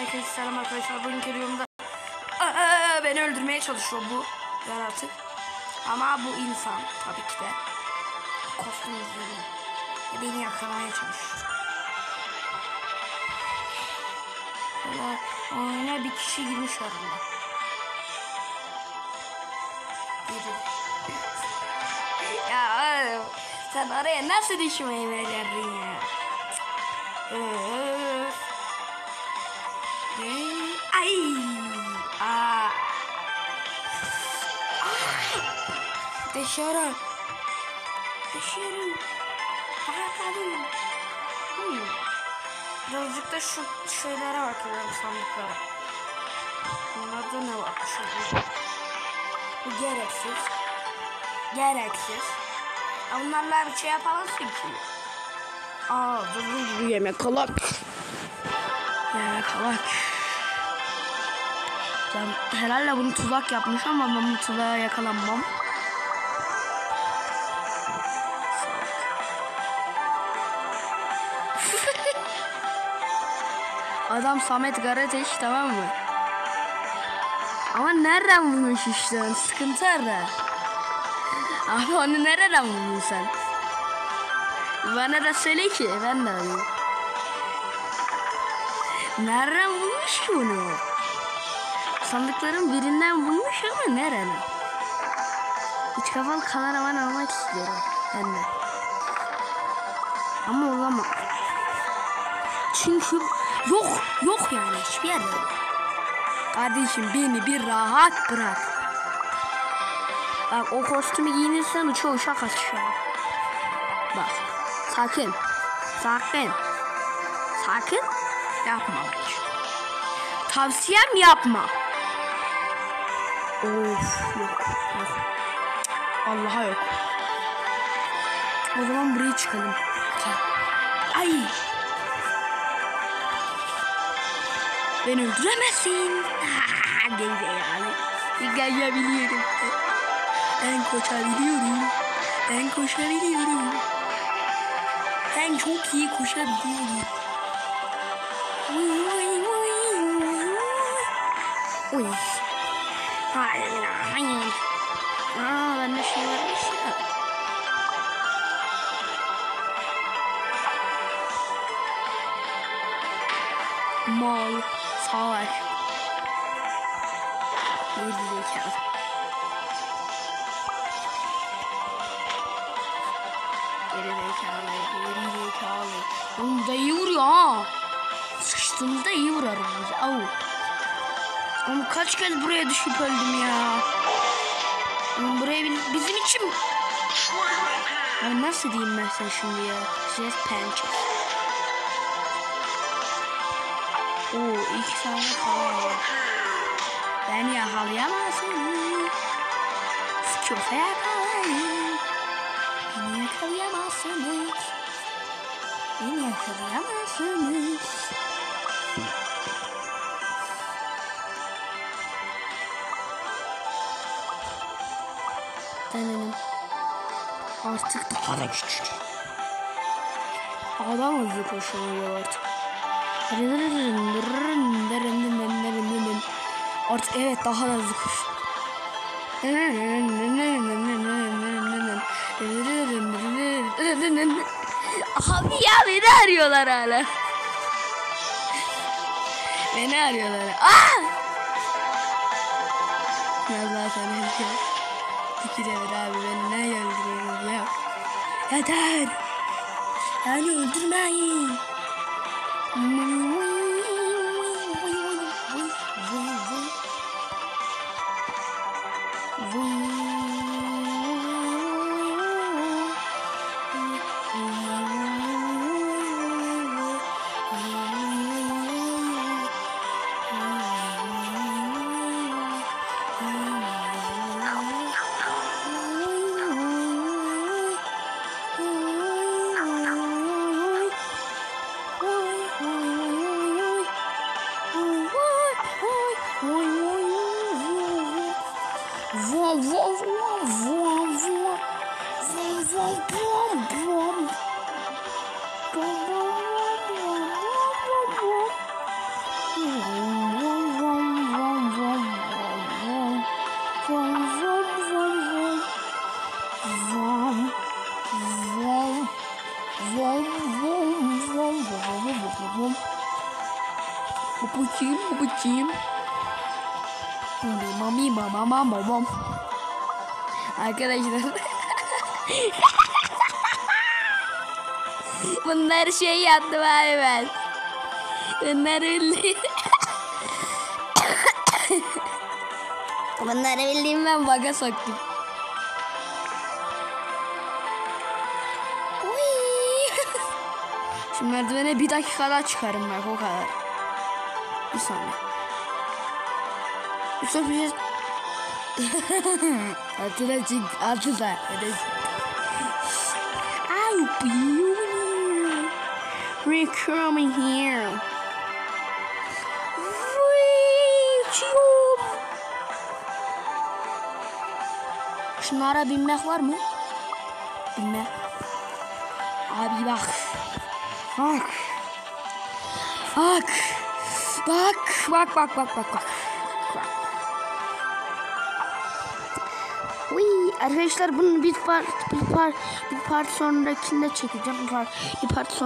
Herkese selam arkadaşlar. Bugünkü videomda Aa, beni öldürmeye çalışıyor bu yaratık. Ama bu insan tabii ki de. Kostüm izledi. Ve beni yakalamaya çalışıyor. Şöyle oyuna bir kişi girmiş. Biri. ya sen oraya nasıl düşmeyi becerdin ya? Öf. Ay. Aa. Dışarı. Dışarı. Bakalım. Hmm. Birazcık da şu şeylere bakıyorum sandıklara. Bunlarda ne var? Şurada. Bu gereksiz. Gereksiz. Ya Bunlarla bir şey yapamazsın ki. Aa dur dur yemek kalak. Yemek kalak. Ben herhalde bunu tuzak yapmış ama ben bu tuzağa yakalanmam. Adam Samet Garateş tamam mı? Ama nereden bulmuş işte sıkıntı orada. Abi onu nereden buldun sen? Bana da söyle ki ben de alayım. Nereden bulmuş ki bunu? Sandıkların birinden bulmuş ama nereden? Üç kafalı kameraman almak istiyorum ben de. Ama olamam. Çünkü yok yok yani hiçbir yerde yok. Kardeşim beni bir rahat bırak. Bak o kostümü giyinirsen uça uça kaçacağım. Bak sakın sakın sakın yapma. Tavsiyem yapma. Of yok yok. Allah'a yok. O zaman buraya çıkalım. Ay. Beni öldüremezsin. Geri yani. Gelebiliyorum. Ben koşabiliyorum. Ben koşabiliyorum. Ben çok iyi koşabiliyorum. Wee. Hi, hi. Oh, the mission let me Sıkıştığımızda iyi vurarım bizi. Au. Oğlum kaç kez buraya düşüp öldüm ya. Oğlum buraya bi- bizim için... Abi nasıl diyeyim ben sana şimdi ya? Just punches. Oo iki tane falan var. Beni yakalayamazsın. Sıkıyorsa yakalayın. Beni yakalayamazsınız. Beni yakalayamazsınız. Artık daha da küçük. Adam hızlı koşuyor artık. Artık evet daha da hızlı koş. Abi ya beni arıyorlar hala. Beni arıyorlar. Aa! Zaten her şey. İki devir abi beni ne öldürüyorsunuz ya? Yeter. Yani öldürmeyin. voa voa voa voa voa voa voa voa một bữa chim một bữa chim mami mà mama mồm mồm Arkadaşlar. Bunlar şey yaptım abi ben. Bunlar bildiğim. Bunları bildiğim ben baga soktum. Şu merdivene bir dakikada çıkarım bak o kadar. Bir saniye. Yusuf bir şey... Altına çık, altına. Hadi. Au, beauty. We're coming here. Reachum. Şunlara binmek var mı? Binme. Abi. Bak. Bak. Bak. Bak bak bak bak bak. Bak. Arkadaşlar bunun bir part bir part bir part sonrakinde çekeceğim. Bir part, bir part son